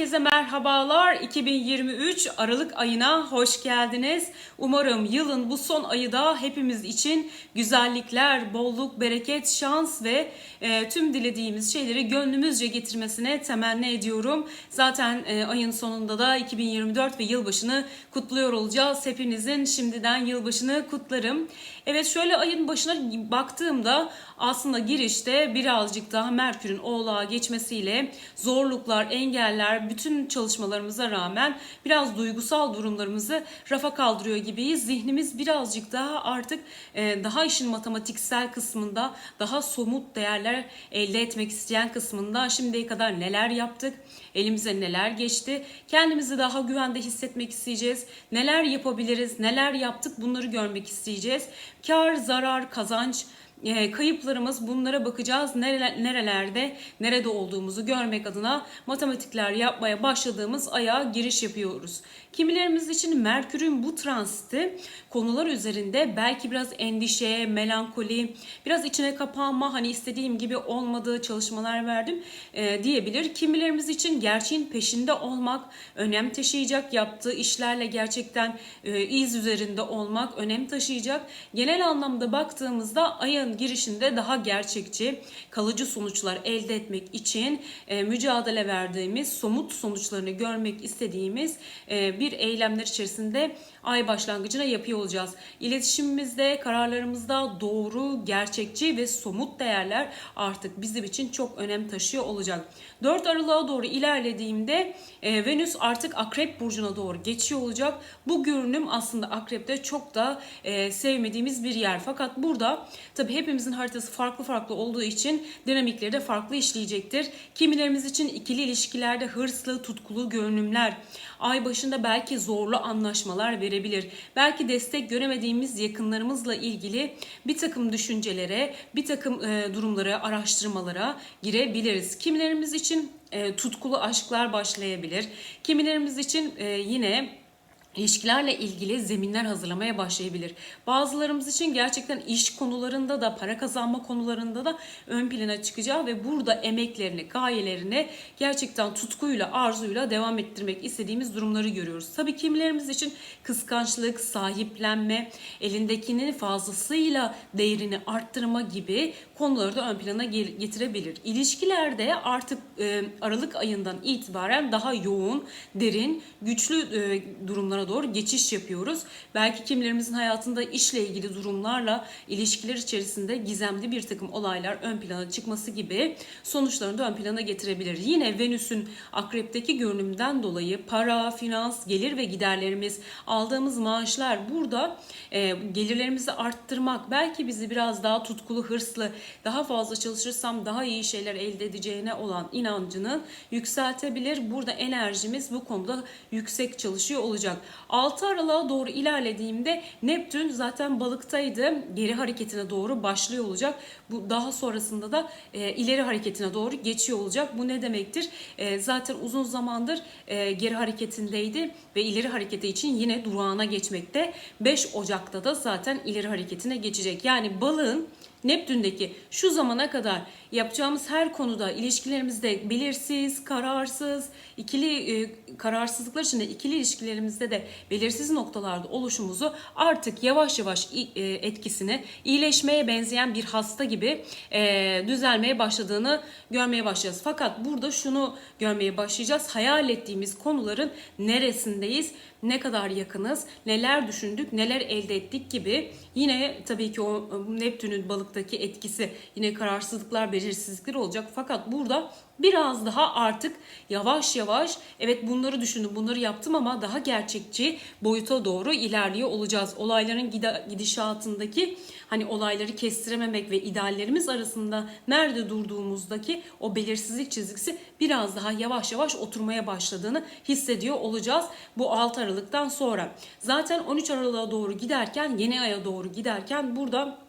Herkese merhabalar. 2023 Aralık ayına hoş geldiniz. Umarım yılın bu son ayı da hepimiz için güzellikler, bolluk, bereket, şans ve e, tüm dilediğimiz şeyleri gönlümüzce getirmesine temenni ediyorum. Zaten e, ayın sonunda da 2024 ve yılbaşını kutluyor olacağız. Hepinizin şimdiden yılbaşını kutlarım. Evet şöyle ayın başına baktığımda aslında girişte birazcık daha Merkür'ün Oğlağa geçmesiyle zorluklar, engeller, bütün çalışmalarımıza rağmen biraz duygusal durumlarımızı rafa kaldırıyor gibiyiz. Zihnimiz birazcık daha artık e, daha işin matematiksel kısmında, daha somut değerler elde etmek isteyen kısmında şimdiye kadar neler yaptık, elimize neler geçti, kendimizi daha güvende hissetmek isteyeceğiz, neler yapabiliriz, neler yaptık bunları görmek isteyeceğiz. Kar, zarar, kazanç, e, kayıplarımız bunlara bakacağız. Nereler, nerelerde, nerede olduğumuzu görmek adına matematikler yapmaya başladığımız aya giriş yapıyoruz. Kimilerimiz için Merkür'ün bu transiti konular üzerinde belki biraz endişe, melankoli, biraz içine kapanma, hani istediğim gibi olmadığı çalışmalar verdim e, diyebilir. Kimilerimiz için gerçeğin peşinde olmak, önem taşıyacak, yaptığı işlerle gerçekten e, iz üzerinde olmak önem taşıyacak. Genel anlamda baktığımızda ayın girişinde daha gerçekçi, kalıcı sonuçlar elde etmek için e, mücadele verdiğimiz, somut sonuçlarını görmek istediğimiz e, bir eylemler içerisinde ay başlangıcına yapıyor olacağız. İletişimimizde, kararlarımızda doğru, gerçekçi ve somut değerler artık bizim için çok önem taşıyor olacak. 4 Aralık'a doğru ilerlediğimde e, Venüs artık Akrep Burcu'na doğru geçiyor olacak. Bu görünüm aslında Akrep'te çok da e, sevmediğimiz bir yer. Fakat burada tabii hepimizin haritası farklı farklı olduğu için dinamikleri de farklı işleyecektir. Kimilerimiz için ikili ilişkilerde hırslı, tutkulu görünümler, ay başında belki zorlu anlaşmalar verebilir. Belki destek göremediğimiz yakınlarımızla ilgili bir takım düşüncelere, bir takım e, durumlara, araştırmalara girebiliriz. Kimilerimiz için e, tutkulu aşklar başlayabilir. Kimilerimiz için e, yine ilişkilerle ilgili zeminler hazırlamaya başlayabilir. Bazılarımız için gerçekten iş konularında da para kazanma konularında da ön plana çıkacağı ve burada emeklerini, gayelerini gerçekten tutkuyla, arzuyla devam ettirmek istediğimiz durumları görüyoruz. Tabii kimilerimiz için kıskançlık, sahiplenme, elindekinin fazlasıyla değerini arttırma gibi konuları da ön plana getirebilir. İlişkilerde artık e, Aralık ayından itibaren daha yoğun, derin, güçlü e, doğru geçiş yapıyoruz. Belki kimlerimizin hayatında işle ilgili durumlarla ilişkiler içerisinde gizemli bir takım olaylar ön plana çıkması gibi sonuçlarını da ön plana getirebilir. Yine Venüs'ün akrepteki görünümden dolayı para, finans, gelir ve giderlerimiz, aldığımız maaşlar burada e, gelirlerimizi arttırmak, belki bizi biraz daha tutkulu, hırslı, daha fazla çalışırsam daha iyi şeyler elde edeceğine olan inancını yükseltebilir. Burada enerjimiz bu konuda yüksek çalışıyor olacak. 6 Aralık'a doğru ilerlediğimde Neptün zaten balıktaydı. Geri hareketine doğru başlıyor olacak. Bu daha sonrasında da e, ileri hareketine doğru geçiyor olacak. Bu ne demektir? E, zaten uzun zamandır e, geri hareketindeydi ve ileri hareketi için yine durağına geçmekte. 5 Ocak'ta da zaten ileri hareketine geçecek. Yani balığın Neptün'deki şu zamana kadar yapacağımız her konuda ilişkilerimizde belirsiz, kararsız, ikili e, kararsızlıklar içinde ikili ilişkilerimizde de belirsiz noktalarda oluşumuzu artık yavaş yavaş e, etkisini iyileşmeye benzeyen bir hasta gibi e, düzelmeye başladığını görmeye başlayacağız. Fakat burada şunu görmeye başlayacağız. Hayal ettiğimiz konuların neresindeyiz? Ne kadar yakınız, neler düşündük, neler elde ettik gibi yine tabii ki o Neptün'ün balıktaki etkisi yine kararsızlıklar, belirsizlikler olacak. Fakat burada biraz daha artık yavaş yavaş evet bunları düşündüm, bunları yaptım ama daha gerçekçi boyuta doğru ilerliyor olacağız. Olayların gidişatındaki hani olayları kestirememek ve ideallerimiz arasında nerede durduğumuzdaki o belirsizlik çizgisi biraz daha yavaş yavaş oturmaya başladığını hissediyor olacağız bu 6 Aralık'tan sonra. Zaten 13 Aralık'a doğru giderken yeni aya doğru giderken burada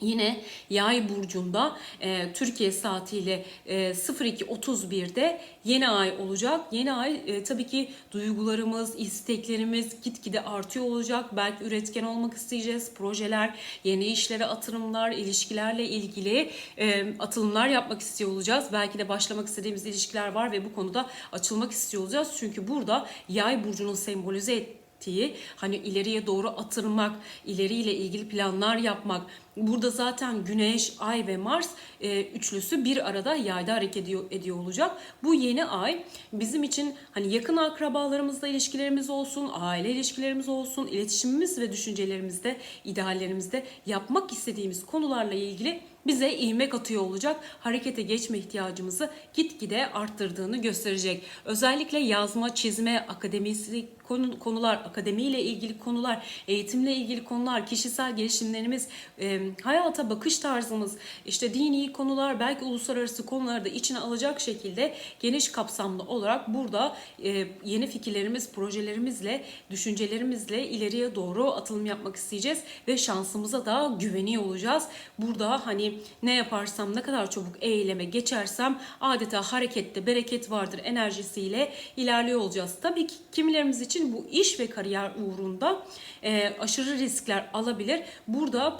Yine yay burcunda e, Türkiye saatiyle e, 02.31'de yeni ay olacak. Yeni ay e, tabii ki duygularımız, isteklerimiz gitgide artıyor olacak. Belki üretken olmak isteyeceğiz. Projeler, yeni işlere atılımlar, ilişkilerle ilgili e, atılımlar yapmak istiyor olacağız. Belki de başlamak istediğimiz ilişkiler var ve bu konuda açılmak istiyor olacağız. Çünkü burada yay burcunun sembolize ettiği hani ileriye doğru atırmak, ileriyle ilgili planlar yapmak. Burada zaten Güneş, Ay ve Mars e, üçlüsü bir arada yayda hareket ediyor, ediyor olacak. Bu yeni ay bizim için hani yakın akrabalarımızla ilişkilerimiz olsun, aile ilişkilerimiz olsun, iletişimimiz ve düşüncelerimizde, ideallerimizde yapmak istediğimiz konularla ilgili bize ivme katıyor olacak. Harekete geçme ihtiyacımızı gitgide arttırdığını gösterecek. Özellikle yazma, çizme, akademisi konu, konular, akademiyle ilgili konular, eğitimle ilgili konular, kişisel gelişimlerimiz, e, hayata bakış tarzımız, işte dini konular, belki uluslararası konuları da içine alacak şekilde geniş kapsamlı olarak burada e, yeni fikirlerimiz, projelerimizle, düşüncelerimizle ileriye doğru atılım yapmak isteyeceğiz ve şansımıza da güveniyor olacağız. Burada hani ne yaparsam, ne kadar çabuk eyleme geçersem adeta harekette bereket vardır enerjisiyle ilerliyor olacağız. Tabii ki kimilerimiz için bu iş ve kariyer uğrunda e, aşırı riskler alabilir. Burada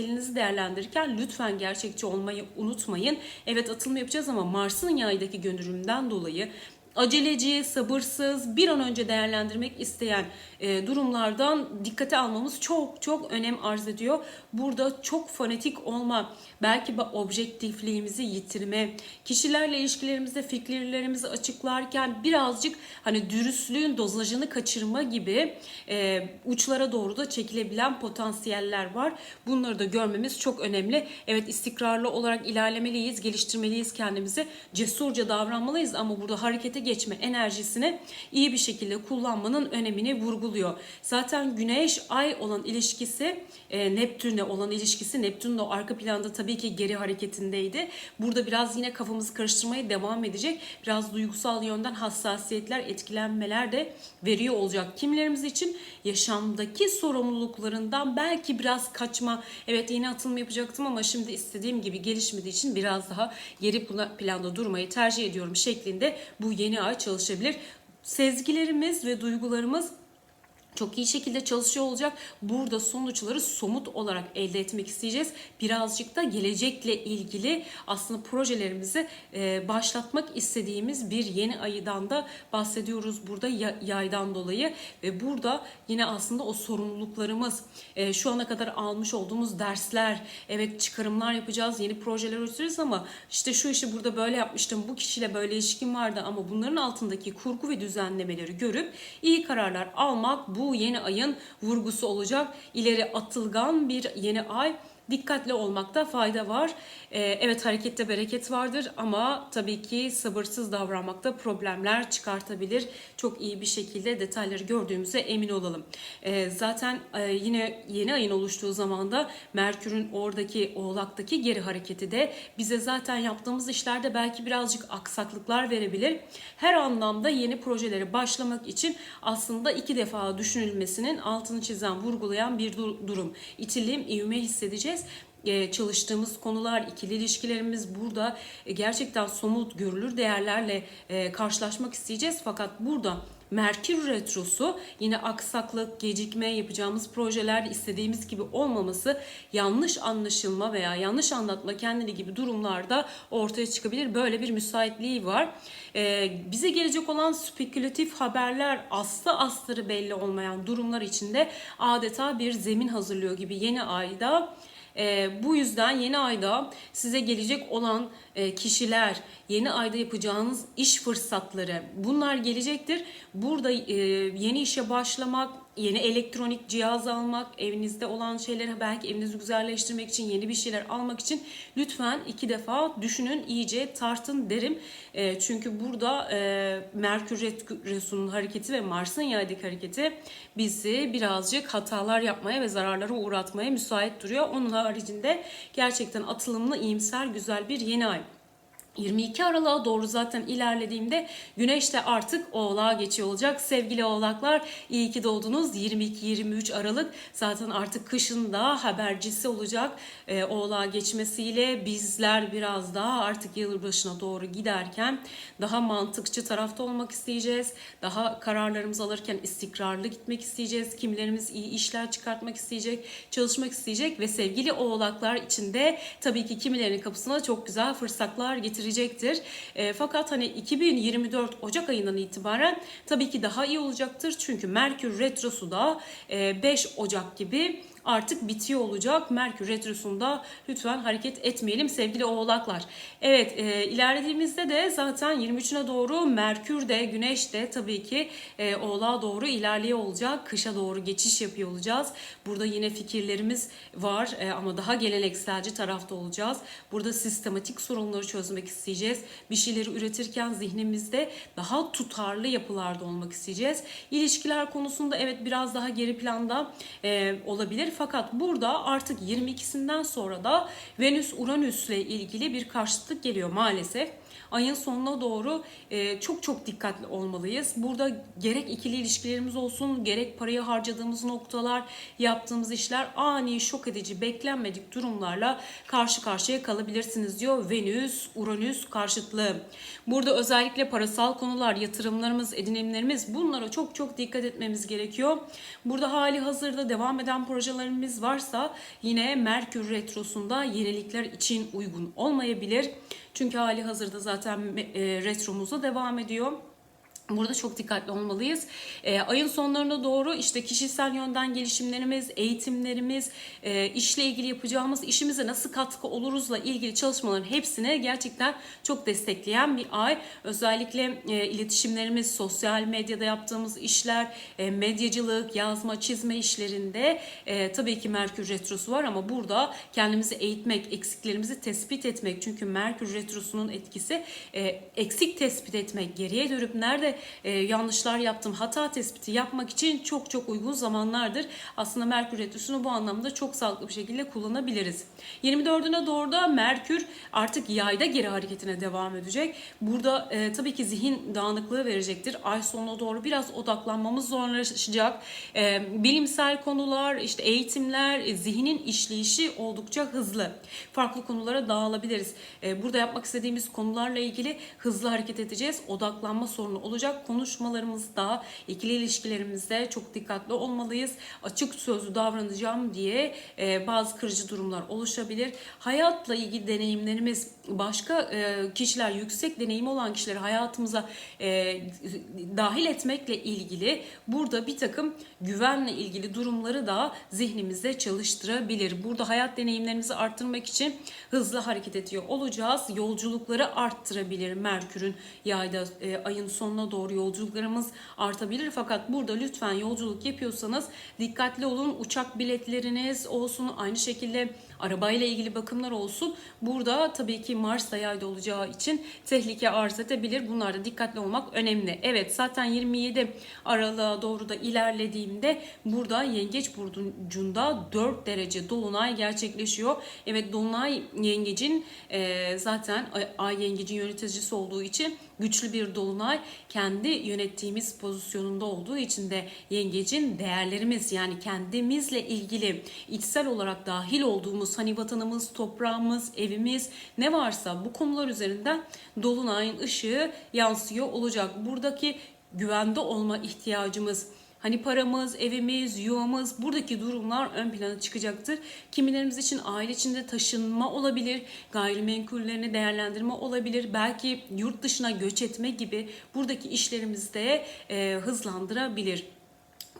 potansiyelinizi değerlendirirken lütfen gerçekçi olmayı unutmayın. Evet atılım yapacağız ama Mars'ın yaydaki gönderiminden dolayı aceleci, sabırsız, bir an önce değerlendirmek isteyen e, durumlardan dikkate almamız çok çok önem arz ediyor. Burada çok fanatik olma, belki objektifliğimizi yitirme, kişilerle ilişkilerimizde fikirlerimizi açıklarken birazcık hani dürüstlüğün dozajını kaçırma gibi e, uçlara doğru da çekilebilen potansiyeller var. Bunları da görmemiz çok önemli. Evet istikrarlı olarak ilerlemeliyiz, geliştirmeliyiz kendimizi, cesurca davranmalıyız ama burada harekete geçme enerjisini iyi bir şekilde kullanmanın önemini vurguluyor. Zaten Güneş Ay olan ilişkisi e, Neptün'le olan ilişkisi Neptün'ün o arka planda tabii ki geri hareketindeydi. Burada biraz yine kafamızı karıştırmaya devam edecek. Biraz duygusal yönden hassasiyetler, etkilenmeler de veriyor olacak. Kimilerimiz için yaşamdaki sorumluluklarından belki biraz kaçma. Evet yeni atılım yapacaktım ama şimdi istediğim gibi gelişmediği için biraz daha geri planda durmayı tercih ediyorum şeklinde bu yeni ay çalışabilir. Sezgilerimiz ve duygularımız çok iyi şekilde çalışıyor olacak. Burada sonuçları somut olarak elde etmek isteyeceğiz. Birazcık da gelecekle ilgili aslında projelerimizi e, başlatmak istediğimiz bir yeni aydan da bahsediyoruz burada yaydan dolayı ve burada yine aslında o sorumluluklarımız e, şu ana kadar almış olduğumuz dersler evet çıkarımlar yapacağız yeni projeler üreteceğiz ama işte şu işi burada böyle yapmıştım bu kişiyle böyle ilişkim vardı ama bunların altındaki kurgu ve düzenlemeleri görüp iyi kararlar almak bu bu yeni ayın vurgusu olacak. İleri atılgan bir yeni ay dikkatli olmakta fayda var. Ee, evet harekette bereket vardır ama tabii ki sabırsız davranmakta problemler çıkartabilir. Çok iyi bir şekilde detayları gördüğümüze emin olalım. Ee, zaten e, yine yeni ayın oluştuğu zaman da Merkür'ün oradaki oğlaktaki geri hareketi de bize zaten yaptığımız işlerde belki birazcık aksaklıklar verebilir. Her anlamda yeni projeleri başlamak için aslında iki defa düşünülmesinin altını çizen, vurgulayan bir durum. İtilim, ivme hissedeceğiz e, çalıştığımız konular, ikili ilişkilerimiz burada e, gerçekten somut görülür değerlerle e, karşılaşmak isteyeceğiz. Fakat burada Merkür Retrosu yine aksaklık, gecikme yapacağımız projeler istediğimiz gibi olmaması yanlış anlaşılma veya yanlış anlatma kendini gibi durumlarda ortaya çıkabilir. Böyle bir müsaitliği var. Ee, bize gelecek olan spekülatif haberler aslı astarı belli olmayan durumlar içinde adeta bir zemin hazırlıyor gibi yeni ayda e, bu yüzden yeni ayda size gelecek olan e, kişiler, yeni ayda yapacağınız iş fırsatları bunlar gelecektir. Burada e, yeni işe başlamak, yeni elektronik cihaz almak, evinizde olan şeyleri belki evinizi güzelleştirmek için yeni bir şeyler almak için lütfen iki defa düşünün, iyice tartın derim. E, çünkü burada e, Merkür Retrosu'nun hareketi ve Mars'ın yaydaki hareketi bizi birazcık hatalar yapmaya ve zararlara uğratmaya müsait duruyor. Onun haricinde gerçekten atılımlı, iyimser, güzel bir yeni ay. 22 Aralık'a doğru zaten ilerlediğimde Güneş de artık Oğlak'a geçiyor olacak. Sevgili Oğlaklar iyi ki doğdunuz. 22-23 Aralık zaten artık kışın da habercisi olacak. Ee, Oğlak'a geçmesiyle bizler biraz daha artık yılbaşına doğru giderken daha mantıkçı tarafta olmak isteyeceğiz. Daha kararlarımızı alırken istikrarlı gitmek isteyeceğiz. Kimlerimiz iyi işler çıkartmak isteyecek, çalışmak isteyecek ve sevgili Oğlaklar içinde tabii ki kimilerinin kapısına çok güzel fırsatlar getirecektir. E, fakat hani 2024 Ocak ayından itibaren tabii ki daha iyi olacaktır. Çünkü Merkür Retrosu da e, 5 Ocak gibi artık bitiyor olacak. Merkür Retrosu'nda lütfen hareket etmeyelim sevgili oğlaklar. Evet e, ilerlediğimizde de zaten 23'üne doğru Merkür de Güneş de tabii ki e, oğlağa doğru ilerliyor olacak. Kışa doğru geçiş yapıyor olacağız. Burada yine fikirlerimiz var e, ama daha gelenekselci tarafta olacağız. Burada sistematik sorunları çözmek isteyeceğiz. Bir şeyleri üretirken zihnimizde daha tutarlı yapılarda olmak isteyeceğiz. İlişkiler konusunda evet biraz daha geri planda e, olabilir. Fakat burada artık 22'sinden sonra da Venüs Uranüs'le ilgili bir karşıtlık geliyor maalesef. Ayın sonuna doğru e, çok çok dikkatli olmalıyız. Burada gerek ikili ilişkilerimiz olsun, gerek parayı harcadığımız noktalar, yaptığımız işler ani, şok edici, beklenmedik durumlarla karşı karşıya kalabilirsiniz diyor Venüs Uranüs karşıtlığı. Burada özellikle parasal konular, yatırımlarımız, edinimlerimiz bunlara çok çok dikkat etmemiz gerekiyor. Burada hali hazırda devam eden projelerimiz varsa yine Merkür Retrosu'nda yenilikler için uygun olmayabilir. Çünkü hali hazırda zaten e, retromuzda devam ediyor. Burada çok dikkatli olmalıyız. E, ayın sonlarına doğru işte kişisel yönden gelişimlerimiz, eğitimlerimiz, e, işle ilgili yapacağımız işimize nasıl katkı oluruzla ilgili çalışmaların hepsini gerçekten çok destekleyen bir ay. Özellikle e, iletişimlerimiz, sosyal medyada yaptığımız işler, e, medyacılık, yazma, çizme işlerinde e, tabii ki Merkür Retrosu var ama burada kendimizi eğitmek, eksiklerimizi tespit etmek. Çünkü Merkür Retrosu'nun etkisi e, eksik tespit etmek, geriye dönüp nerede e, yanlışlar yaptım, hata tespiti yapmak için çok çok uygun zamanlardır. Aslında Merkür Retrosu'nu bu anlamda çok sağlıklı bir şekilde kullanabiliriz. 24'üne doğru da Merkür artık yayda geri hareketine devam edecek. Burada e, tabii ki zihin dağınıklığı verecektir. Ay sonuna doğru biraz odaklanmamız zorlaşacak. E, bilimsel konular, işte eğitimler, e, zihnin işleyişi oldukça hızlı. Farklı konulara dağılabiliriz. E, burada yapmak istediğimiz konularla ilgili hızlı hareket edeceğiz. Odaklanma sorunu olacak konuşmalarımızda, ikili ilişkilerimizde çok dikkatli olmalıyız. Açık sözlü davranacağım diye e, bazı kırıcı durumlar oluşabilir. Hayatla ilgili deneyimlerimiz başka e, kişiler, yüksek deneyim olan kişileri hayatımıza e, dahil etmekle ilgili burada bir takım güvenle ilgili durumları da zihnimizde çalıştırabilir. Burada hayat deneyimlerimizi arttırmak için hızlı hareket ediyor olacağız. Yolculukları arttırabilir Merkür'ün yayda e, ayın sonuna doğru yolculuklarımız artabilir. Fakat burada lütfen yolculuk yapıyorsanız dikkatli olun. Uçak biletleriniz olsun aynı şekilde arabayla ilgili bakımlar olsun. Burada tabii ki Mars da yayda olacağı için tehlike arz edebilir. Bunlarda dikkatli olmak önemli. Evet zaten 27 Aralık'a doğru da ilerlediğimde burada Yengeç burcunda 4 derece dolunay gerçekleşiyor. Evet dolunay yengecin e, zaten ay yengecin yöneticisi olduğu için güçlü bir dolunay kendi yönettiğimiz pozisyonunda olduğu için de yengecin değerlerimiz yani kendimizle ilgili içsel olarak dahil olduğumuz hani vatanımız, toprağımız, evimiz ne varsa bu konular üzerinden dolunayın ışığı yansıyor olacak. Buradaki güvende olma ihtiyacımız Hani paramız, evimiz, yuvamız buradaki durumlar ön plana çıkacaktır. Kimilerimiz için aile içinde taşınma olabilir, gayrimenkullerini değerlendirme olabilir, belki yurt dışına göç etme gibi buradaki işlerimizde e, hızlandırabilir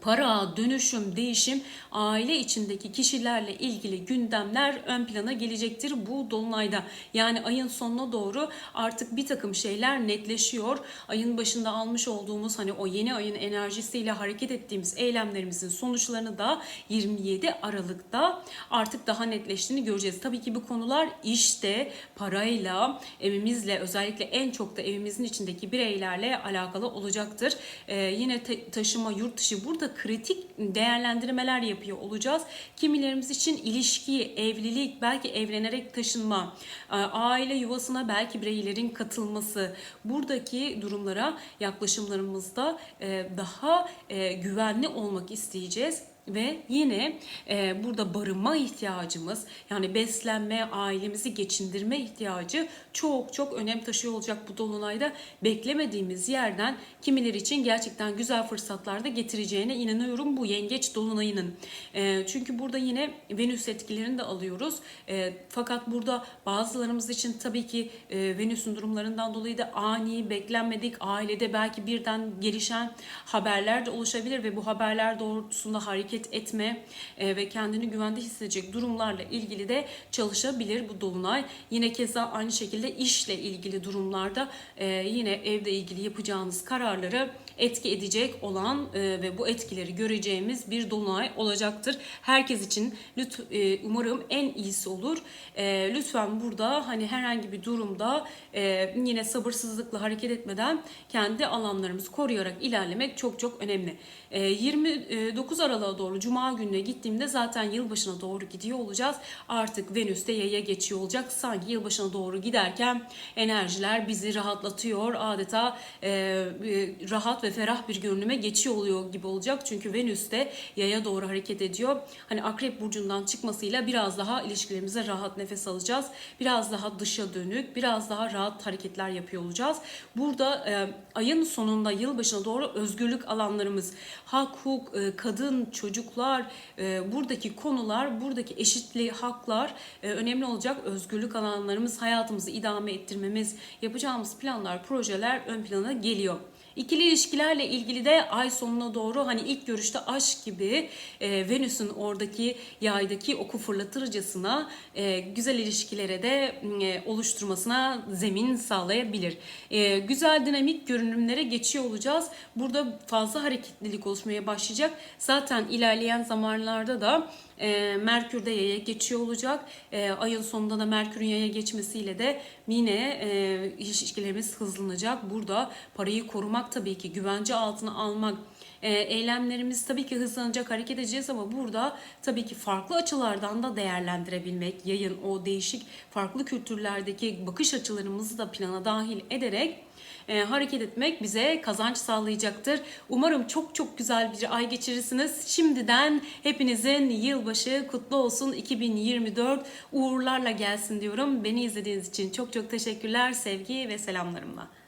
para, dönüşüm, değişim, aile içindeki kişilerle ilgili gündemler ön plana gelecektir bu dolunayda. Yani ayın sonuna doğru artık bir takım şeyler netleşiyor. Ayın başında almış olduğumuz hani o yeni ayın enerjisiyle hareket ettiğimiz eylemlerimizin sonuçlarını da 27 Aralık'ta artık daha netleştiğini göreceğiz. Tabii ki bu konular işte parayla, evimizle özellikle en çok da evimizin içindeki bireylerle alakalı olacaktır. Ee, yine taşıma, yurt dışı burada kritik değerlendirmeler yapıyor olacağız. Kimilerimiz için ilişki, evlilik, belki evlenerek taşınma, e, aile yuvasına belki bireylerin katılması, buradaki durumlara yaklaşımlarımızda e, daha e, güvenli olmak isteyeceğiz. Ve yine e, burada barınma ihtiyacımız yani beslenme, ailemizi geçindirme ihtiyacı çok çok önem taşıyor olacak bu dolunayda. Beklemediğimiz yerden kimileri için gerçekten güzel fırsatlar da getireceğine inanıyorum bu yengeç dolunayının. E, çünkü burada yine Venüs etkilerini de alıyoruz. E, fakat burada bazılarımız için tabii ki e, Venüs'ün durumlarından dolayı da ani, beklenmedik, ailede belki birden gelişen haberler de oluşabilir ve bu haberler doğrultusunda hareket etme e, ve kendini güvende hissedecek durumlarla ilgili de çalışabilir bu dolunay. Yine keza aynı şekilde işle ilgili durumlarda e, yine evde ilgili yapacağınız kararları etki edecek olan e, ve bu etkileri göreceğimiz bir dolunay olacaktır. Herkes için lüt, e, umarım en iyisi olur. E, lütfen burada hani herhangi bir durumda yine sabırsızlıkla hareket etmeden kendi alanlarımızı koruyarak ilerlemek çok çok önemli. E, 29 Aralık'a doğru Cuma gününe gittiğimde zaten yılbaşına doğru gidiyor olacağız. Artık Venüs de yaya geçiyor olacak. Sanki yılbaşına doğru giderken enerjiler bizi rahatlatıyor. Adeta rahat ferah bir görünüme geçiyor oluyor gibi olacak. Çünkü Venüs de yaya doğru hareket ediyor. Hani Akrep Burcu'ndan çıkmasıyla biraz daha ilişkilerimize rahat nefes alacağız. Biraz daha dışa dönük, biraz daha rahat hareketler yapıyor olacağız. Burada e, ayın sonunda yılbaşına doğru özgürlük alanlarımız, hak, hukuk, e, kadın, çocuklar, e, buradaki konular, buradaki eşitliği, haklar e, önemli olacak. Özgürlük alanlarımız, hayatımızı idame ettirmemiz, yapacağımız planlar, projeler ön plana geliyor. İkili ilişkilerle ilgili de ay sonuna doğru hani ilk görüşte aşk gibi e, Venüs'ün oradaki yaydaki oku fırlatırcasına e, güzel ilişkilere de e, oluşturmasına zemin sağlayabilir. E, güzel dinamik görünümlere geçiyor olacağız. Burada fazla hareketlilik oluşmaya başlayacak. Zaten ilerleyen zamanlarda da e, Merkür de yaya geçiyor olacak. E, ayın sonunda da Merkür'ün yaya geçmesiyle de yine e, ilişkilerimiz hızlanacak. Burada parayı korumak tabii ki güvence altına almak e, eylemlerimiz tabii ki hızlanacak hareket edeceğiz ama burada tabii ki farklı açılardan da değerlendirebilmek yayın o değişik farklı kültürlerdeki bakış açılarımızı da plana dahil ederek e, hareket etmek bize kazanç sağlayacaktır. Umarım çok çok güzel bir ay geçirirsiniz. Şimdiden hepinizin yılbaşı kutlu olsun 2024 uğurlarla gelsin diyorum. Beni izlediğiniz için çok çok teşekkürler. Sevgi ve selamlarımla.